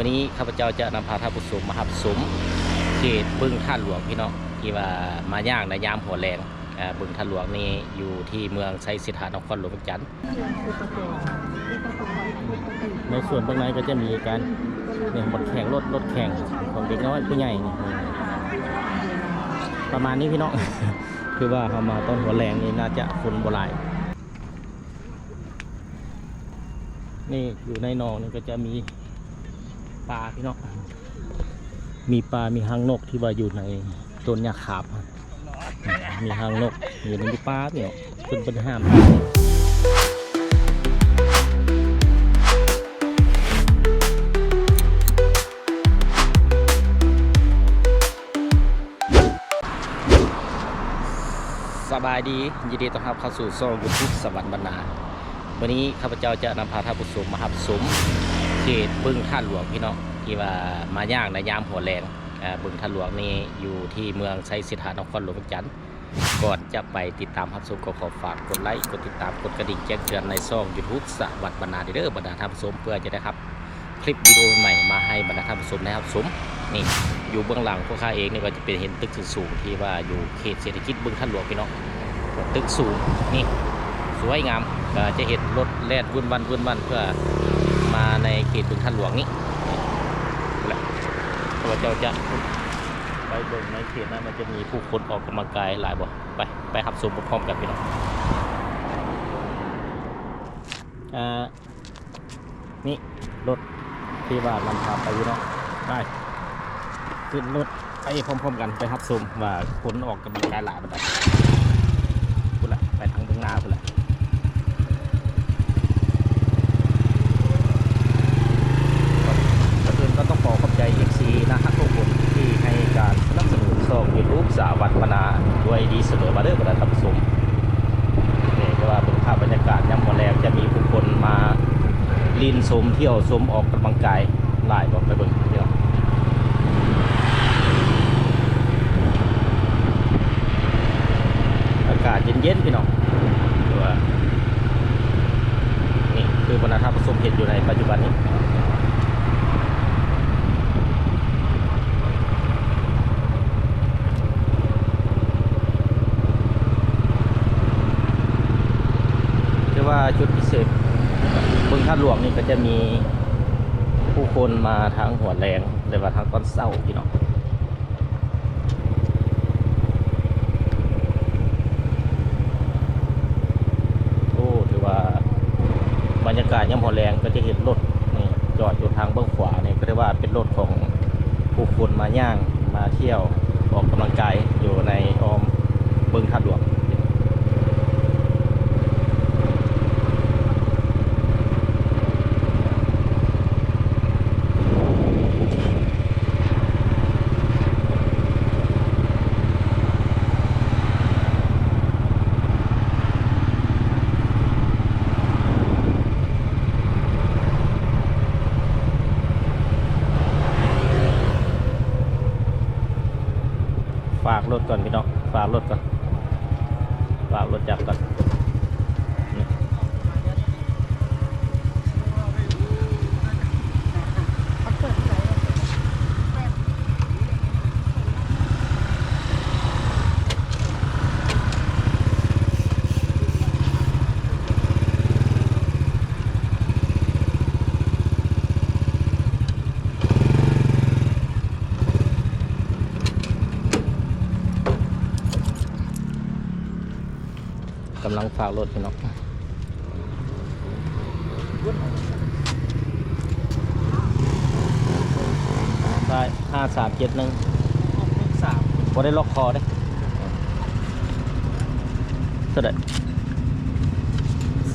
วันนี้ข้าพเจ้าจะนำพาท่านผู้ชมมาหับสมเขตบึงท่าหลวงพี่น้องที่ว่ามาย่างในยามหัวแรงอ่าบึงท่าหลวงนี่อยู่ที่เมืองไซสิทธานครหลวงจันทร์ในส่วนตรงนั้นก็จะมีการเนี่ยบทแข่งรถรถแข่งของเด็กน้อยผู้ใหญ่ประมาณนี้พี่น้อง คือว่าเขามาต้นหัวแรงนี่น่าจะคนโบราณนี่อยู่ในนองนี่ก็จะมี ปลาพี่น้องมีปลา มีหางนกที่ว่าอยู่ในต้นหญ้าขาบครับมีหางนกอยู่ในปลาพี่น้องเป็นเป็นห้ามสบายดียินดีต้อนรับเข้าสู่โซนบุญทุกสวรรค์บรรณาวันนี้ข้าพเจ้าจะนำพาท่านผู้ชมมาหับสม เขตบึงท่าหลวงพี่น้องที่ว่ามาย่างในยามหัวแรงบึงท่าหลวงนี่อยู่ที่เมืองไซสิทธานครหลวงจันทร์ก่อนจะไปติดตามรับชมก็ขอฝากกดไลค์กดติดตามกดกระดิ่งแจ้งเตือนในช่องยูทูบสวัสดิ์บรรณาเด้อบรรดาท่านผู้ชมเพื่อจะได้ครับ คลิปวิดีโอใหม่มาให้บรรดาท่านผู้ชมนะครับสมนี่อยู่เบื้องหลังพวกข้าเองนี่ก็จะเป็นเห็นตึกสูงที่ว่าอยู่เขตเศรษฐกิจบึงท่าหลวงพี่น้องตึกสูงนี่สวยงามจะเห็นรถแล่นวุ่นวันวุ่นวันเพื่อ มาในเขตบึงท่านหลวงนี้แหละข้าพเจ้าจะไปเบิ่งในเขตนั้นมันจะมีผู้คนออกกำลังกายหลายบ่ไปไปขับชมพร้อมกันพี่น้องอ่านี่รถที่ว่านำพาไปพี่น้องได้ขึ้นรถไปพร้อมๆกันไปขับชมว่าคนออกกำลังกายหลายบันไดพุ่นละไปทางเบื้องหน้าพุ่นละก่อนอื่นก็ต้องขอขอบใจ FC นะครับทุกคนที่ให้การสนับสนุนช่องยูทูบสาวัตวนาด้วยดีเสมอมาเด้อบรรดาท่านผู้ชมนี่ก็ว่าเป็นภาพบรรยากาศย่ำวันแรงจะมีผู้คนมาลิน ชมเที่ยวชมออกกำลังกายหลายบอกไปเบิ่งเที่ยว อากาศเย็นๆพี่น้องดูว่านี่คือบรรณาธรรมผสมเห็ดอยู่ในปัจจุบันนี้ เรียกว่าจุดพิเศษบึงท่าหลวงนี่ก็จะมีผู้คนมาทางหัวแรงหรือว่าทางตอนเศร้าพี่น้อง โอ้ถือว่าบรรยากาศย่ำหอแรงก็จะเห็นรถนี่จอดอยู่ทางเบื้องขวานี่ก็เรียกว่าเป็นรถของผู้คนมาย่างมาเที่ยวออกกำลังกายอยู่ในออมเบื้องทัดหลวงฝา ก่อนพี่น้องฝากรถก่อนฝากรถจับก่อนนี่กำลังฝากรถพี่น้องได้ห้าสามเจ็ดหนึ่งสามพอได้ล็อกคอได้เท่าไหร่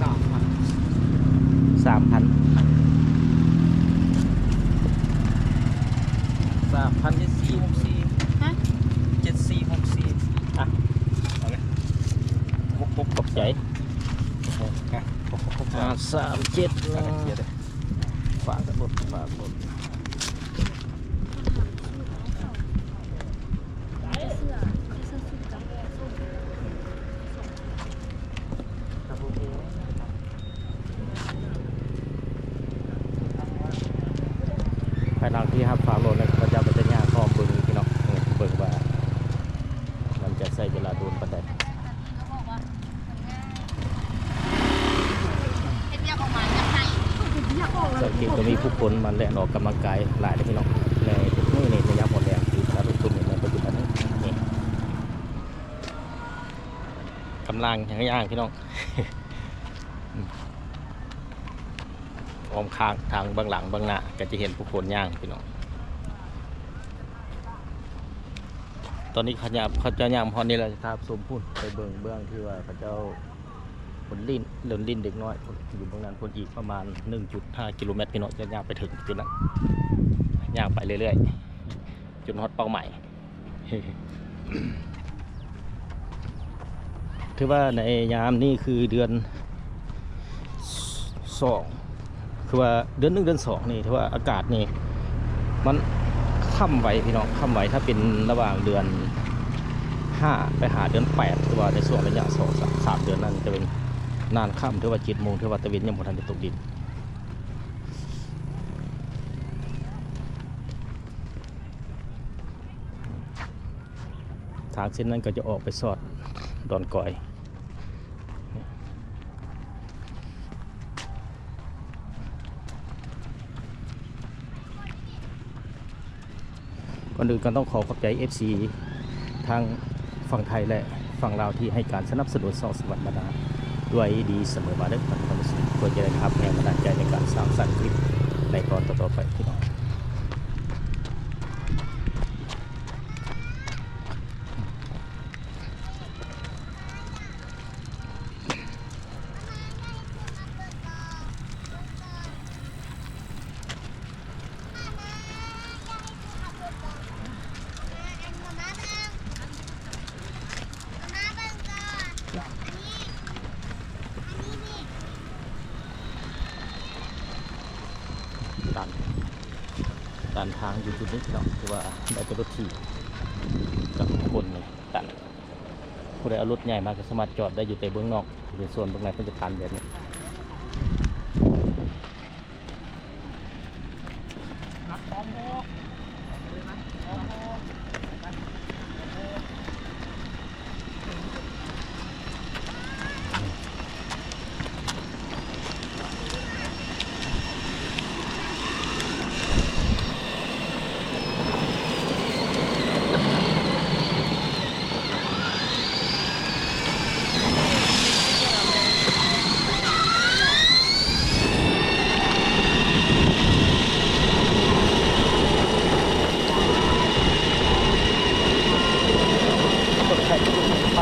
สามพันสามพัน สามพันเจ็ดสี่หกสี่ ฮะ เจ็ดสี่หกสี่ อะ เอาไง ปุ๊บปุ๊บตกใจห้าสามเจ็ดหนึ่งฝากรถฝากรถายหลังที่ฮับฟาร์มโรดแล้วก็จะเป็นย่างข้อมเบิ่งพี่น้องเออเบิ่งว่า มันจะใช้เวลาโดนปานใด เขาบอกว่ามันง่ายเฮ็ดเรียกออกมาจากไหน สังเกตก็มีผู้คนมันแล่นออกกำลังกายหลายเลยพี่น้องในทุกมื้อในระยะหมดแรงที่สาธุชนในปัจจุบันนี้กำลังอย่างย่างพี่น้องอ้อมข้างทางบื้องหลังบื้องหน้าก็จะเห็นผู้คนย่างพี่น้องตอนนี้เขาจะเขาจะย่างพอนี่เราจะทาบสมพูนไปเบื้องเบื้องที่ว่าเขาเจ้า ผลลินเดินลินเด็กน้อยอยู่เบื้องนั้นคนอีกประมาณ 1.5 กิโลเมตรพี่น้องจะย่างไปถึงจุดนั้นย่างไปเรื่อยๆ จุดฮอตเป้าใหมายถือว่าในยามนี้คือเดือนสองคือว่าเดือนหนึ่งเดือนสองนี่ถือว่าอากาศนี่มันค่ำไวพี่น้องค่ำไวถ้าเป็นระหว่างเดือนห้าไปหาเดือนแปดถือว่าในช่วงระยะสองสามสามเดือนนั้นจะเป็น นานค่ำถือว่าจ็ดโมงถือว่าตะเวนยังบ่ทันได้ตกดินทางเส้นนั้นก็จะออกไปสอดดอนก่อย ก่อนอื่นก็ต้องขอขอบใจ FC ทางฝั่งไทยและฝั่งลาวที่ให้การสนับสนุนสองสวัสดิ์มาดา ด้วยดีเสมอมาด้อความรู้สึกควรจะได้รับแรงบันดาลใจในการสร้างสรรค์คลิปในตอนต่อๆไปพี่น้อง ตันานทางอยู่จุดนี้เนาะคือว่าได้เป็นรถถีบกับคนกันผู้ใดเอารถใหญ่มาก็สามารถจอดได้อยู่แต่เบื้องนอกหรือส่วนเบื้องในเพิ่นจะตันแบบนี้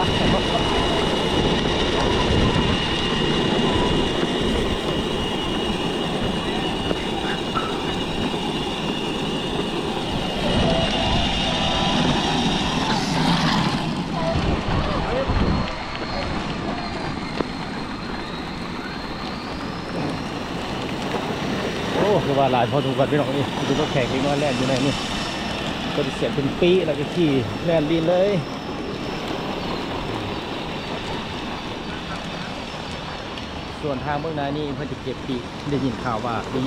โอ้คือว่าหลายพอถูกันพี่น้องนี่ดูรถแขกเล็กน้อยแล่นอยู่ในนี่ก็เสียเป็นปีแล้วก็ขี่แล่นดินเลย ส่วนทางเมืองนานี่เพื่อจะเก็บปีได้ยินข่าวว่ามี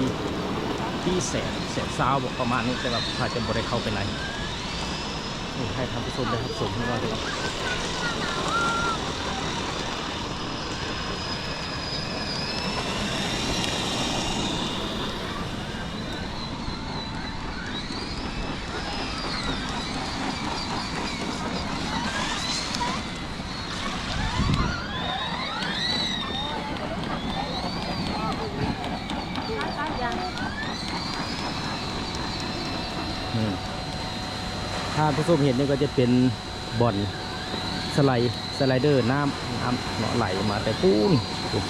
ปีแสนแสนซาวบอกประมาณนี้แต่ว่าอาจจะบริเข้าไปไหนนี่ให้ท่านผู้ชมได้รับชมให้ว่าด้ว ถ้าผู้ชมเห็นนี่ก็จะเป็นบ่อนสไลด์สไลเดอร์น้ำน้ำเนาะไหลมาแต่ปูนปุ๊บ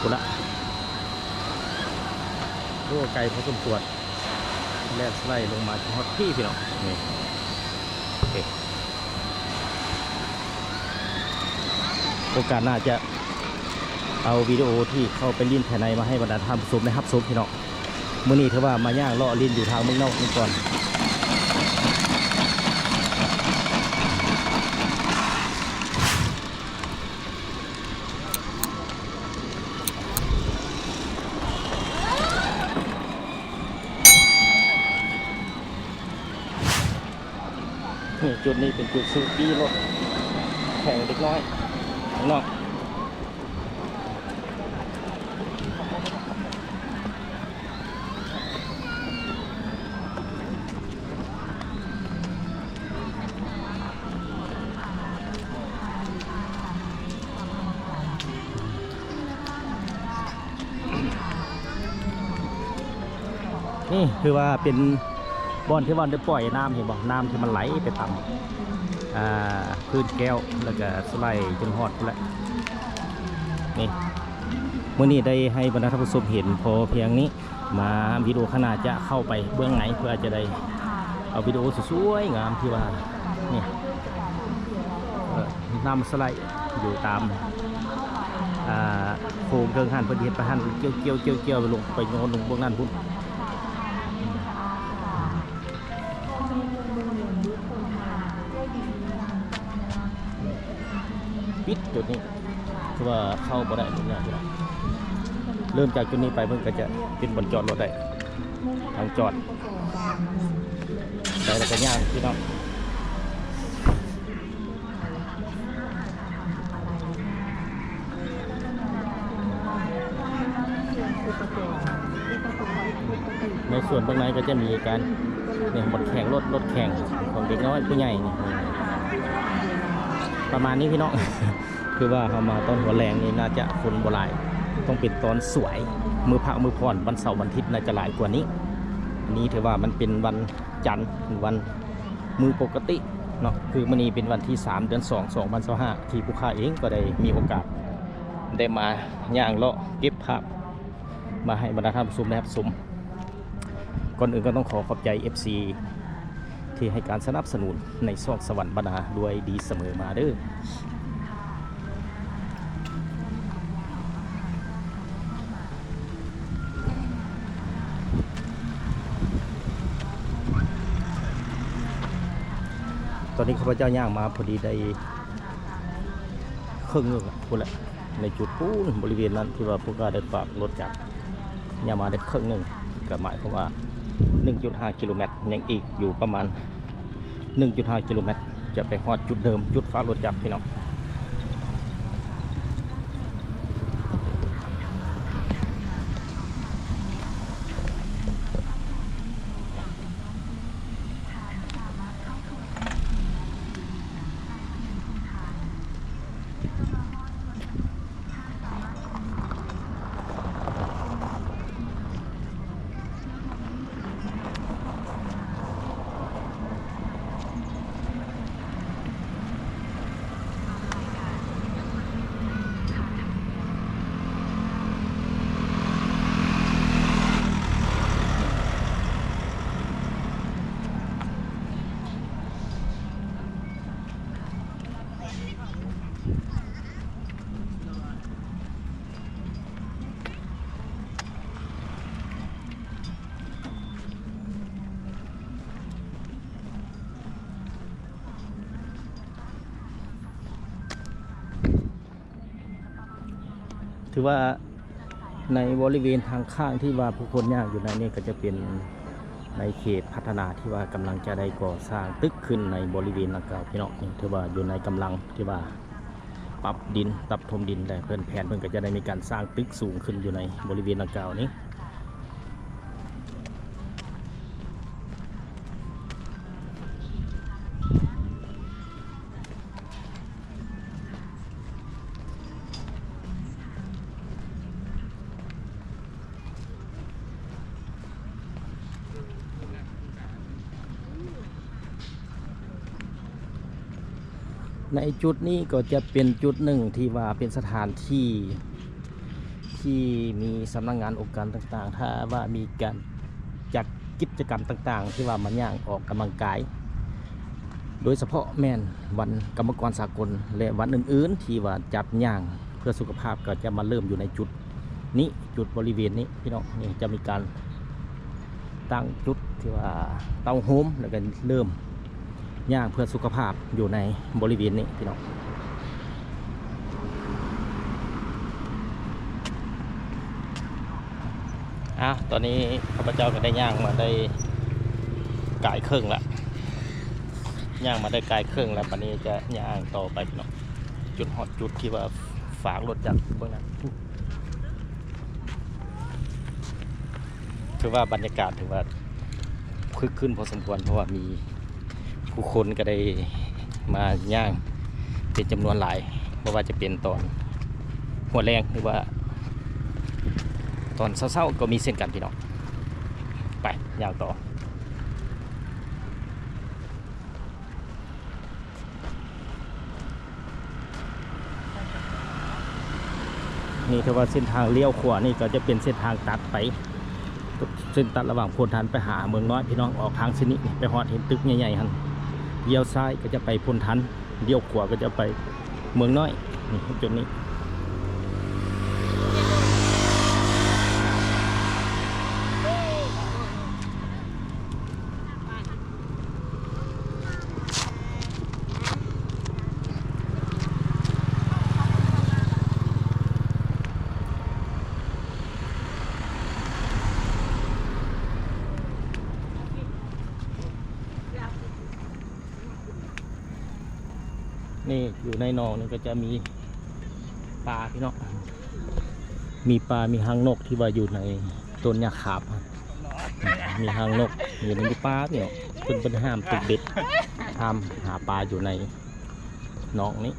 ปุ๊บละตัวไกลพอสมควรแล่นสไลด์ลงมาที่ฮอตที่พี่น้องนี่โอเคโอกาสน้าจะเอาวิดีโอที่เข้าไปลิ้นภายในมาให้บรรดาท่านผู้ชมได้รับชมพี่น้องมื่อนี้ถือว่ามาย่างเลาะลินอยู่ทางเมืองนอกนี่ก่อน นี่เป็นจุดซื้อกี้รถแข่งเด็กน้อยข้างนอกนี่คือว่าเป็น บ่อนที่ว่าได้ปล่อยน้ำเห็นบอกน้ำที่มันไหลไปตามอ่าพื้นแก้วแล้วก็สไลด์จนฮอดแหละนี่เมื่อนี้ได้ให้บรรดาท่านผู้ชมเห็นพอเพียงนี้ มาวิดีโอขนาดจะเข้าไปเบื้องไหนเพื่อจะได้เอาวิดีโอสวยงามที่ว่านี่น้ำสไลด์อยู่ตามโครงเครื่องหันประเดี๋ยดประหันเกี่ยวเกี่ยวเกี่ยวเกี่ยวไปลงไปโยนลงพวกนั้นพุ่น จุดนี้คือว่าเข้าบ่ได้ทุกอย่างเลยเริ่มจากจุดนี้ไปเพิ่งก็จะเป็นบนจอดรถได้ทางจอดได้แล้วก็ย่างพี่น้องในส่วนตรงในก็จะมีการเนี่ยบทแข่งรถรถแข่งของเด็กน้อยผู้ใหญ่ ประมาณนี้พี่น้อง คือว่าเขามาตอนหัวแรงนี่น่าจะคนโบหลายต้องเป็นตอนสวยมือพักมือผ่อนวันเสาร์วันอาทิตย์น่าจะหลายกว่านี้อันนี้ถือว่ามันเป็นวันจันทร์วันมือปกติเนาะคือมันนี้เป็นวันที่ 3 เดือน 2 2025ที่ผู้ค้าเองก็ได้มีโอกาส ได้มาย่างเลาะเก็บภาพมาให้บรรดาท่านผู้ชมได้รับชมก่อนอื่นก็ต้องขอขอบใจ FC ที่ให้การสนับสนุนในซอกสวรรค์บรรณาด้วยดีเสมอมาเด้อ อนนี้ข้าพเจ้าย่างมาพอดีได้ครึ่งหนึงพูดละในจุดปูนบริเวณนั้นที่ว่าพวกเราได้ฝากรถจักย่างมาได้ครึ่งหนึ่งก็หมายความว่า 1.5 กิโลเมตรยังอีกอยู่ประมาณ 1.5 กิโลเมตรจะไปฮอดจุดเดิมจุดฟ้ารถจับพี่น้อง ถือว่าในบริเวณทางข้างที่ว่าผู้คนยากอยู่ในนี้ก็จะเป็นในเขตพัฒนาที่ว่ากำลังจะได้ก่อสร้างตึกขึ้นในบริเวณดังกล่าวพี่น้องถือว่าอยู่ในกำลังที่ว่าปรับดินปรับถมดินแต่เพื่อนแผนเพื่อนก็จะได้มีการสร้างตึกสูงขึ้นอยู่ในบริเวณดังกล่าวนี้ จุดนี้ก็จะเป็นจุดหนึ่งที่ว่าเป็นสถานที่ที่มีสำนักงงานองค์การต่างๆ ถ้าว่ามีการจัดกิจกรรมต่างๆ ที่ว่ามันย่างออกกำลังกาย โดยเฉพาะแม่นวันกรรมกรสากลและวันอื่นๆ ที่ว่าจัดย่างเพื่อสุขภาพก็จะมาเริ่มอยู่ในจุดนี้จุดบริเวณนี้พี่น้องนี่จะมีการตั้งจุดที่ว่าเตาโฮมแล้วก็เริ่ม ย่างเพื่อสุขภาพอยู่ในบริเวณนี้พี่น้องอะตอนนี้ข้าพเจ้าก็ได้ย่างมาได้กายเครึ่องละย่างมาได้ไกลครึ่องแล้วปันนี้จะย่างต่อไปพี่น้องจุดฮอตจุดที่ว่าฝากรถจักรเบื้องนั้นถือว่าบรรยากาศถือว่าคึกขึ้นพอสมควรเพราะว่ามี ผู้คนก็ได้มาย่างเป็นจำนวนหลายเพราะว่าจะเป็นตอนหัวแรงหรือว่า ตอนเศร้าๆก็มีเส้นกันพี่น้องไปย่างต่อนี่ถือว่าเส้นทางเลี้ยวขวานี่ก็จะเป็นเส้นทางตัดไปเส้นตัดระหว่างโพนทันไปหาเมืองน้อยพี่น้องออกทางเส้นนี้ไปหอดเห็นตึกใหญ่ๆหัน เลี้ยวซ้ายก็จะไปโพนทันเลี้ยวขวาก็จะไปเมืองน้อยนี่จุดนี้ นี่ อยู่ในหนองนี่ก็จะมีปลาพี่น้องมีปลา มีหางนกที่ว่าอยู่ในต้นยาขาบ มีหางนกอยู่ในปลาพี่น้องเป็นเป็นห้ามติดเบ็ดห้ามหาปลาอยู่ในหนองนี้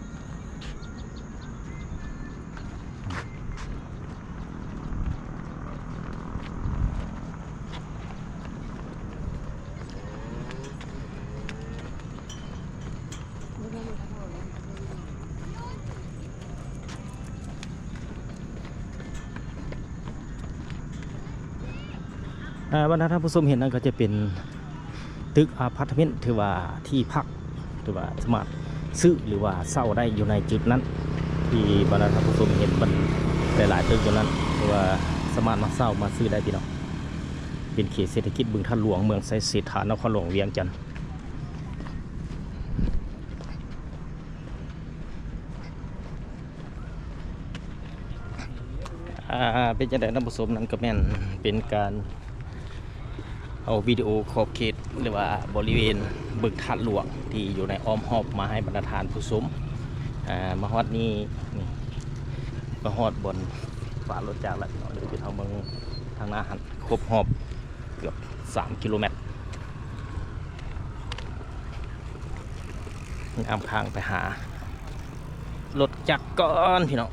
บรรดาท่านผู้ชมเห็นนั่นก็จะเป็นตึกอาพาร์ตเมนต์ถือว่าที่พักถือว่าสามารถซื้อหรือว่าเช่าได้อยู่ในจุดนั้น ที่บรรดาท่านผู้ชมเห็นมันหลายๆตึกอยู่นั้นถือว่าสามารถมาเช่ามาซื้อได้พี่น้องเป็นเขตเศรษฐกิจบึงท่าหลวงเมืองไซเศรษฐานครหลวงเวียงจันทร์เป็นจังไดท่านผู้ชมนั้นก็แม่นเป็นการ เอาวิดีโอขอบเขตหรือว่าบริเวณบึกทัดหลวงที่อยู่ในอ้อมหอบมาให้บรรดาทานผู้ชมอ่ามาฮอดนี่นี่มาฮอดบนฝารถจากแล้วเดี๋ยวไปทางเมืองทางหน้าหันครบหอบเกือบ 3 กิโลเมตรนี่อ้ำค้างไปหารถจักรก่อนพี่น้อง